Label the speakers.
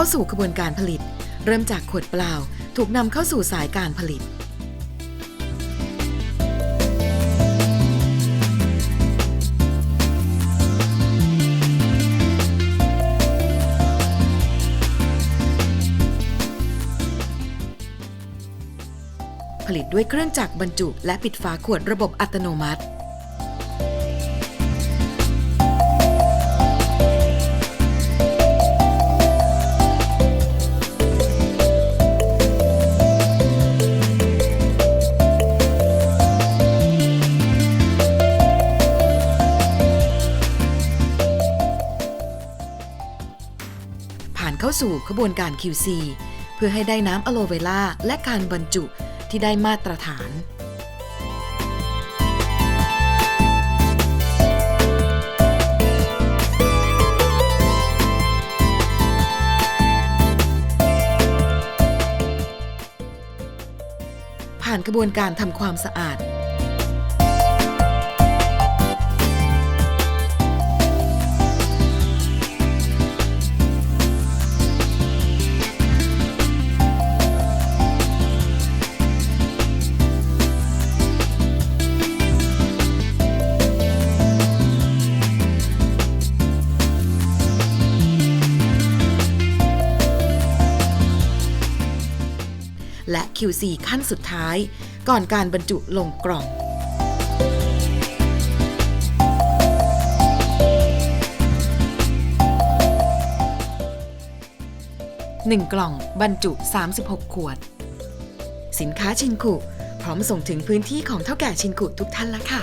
Speaker 1: เข้าสู่กระบวนการผลิต เริ่มจากขวดเปล่า ถูกนำเข้าสู่สายการผลิต ผลิตด้วยเครื่องจักรบรรจุ และปิดฝาขวดระบบอัตโนมัติ เข้าสู่ขบวนการ QC เพื่อให้ได้น้ำอะโลเวล่าและการบรรจุที่ได้มาตรฐานผ่านกระบวนการทำความสะอาด และ QC ขั้นสุดท้าย ก่อนการบรรจุลงกล่อง1กล่องบรรจุ 36 ขวด สินค้าชินคุ พร้อมส่งถึงพื้นที่ของเท่าแก่ชินคุทุกท่านแล้วค่ะ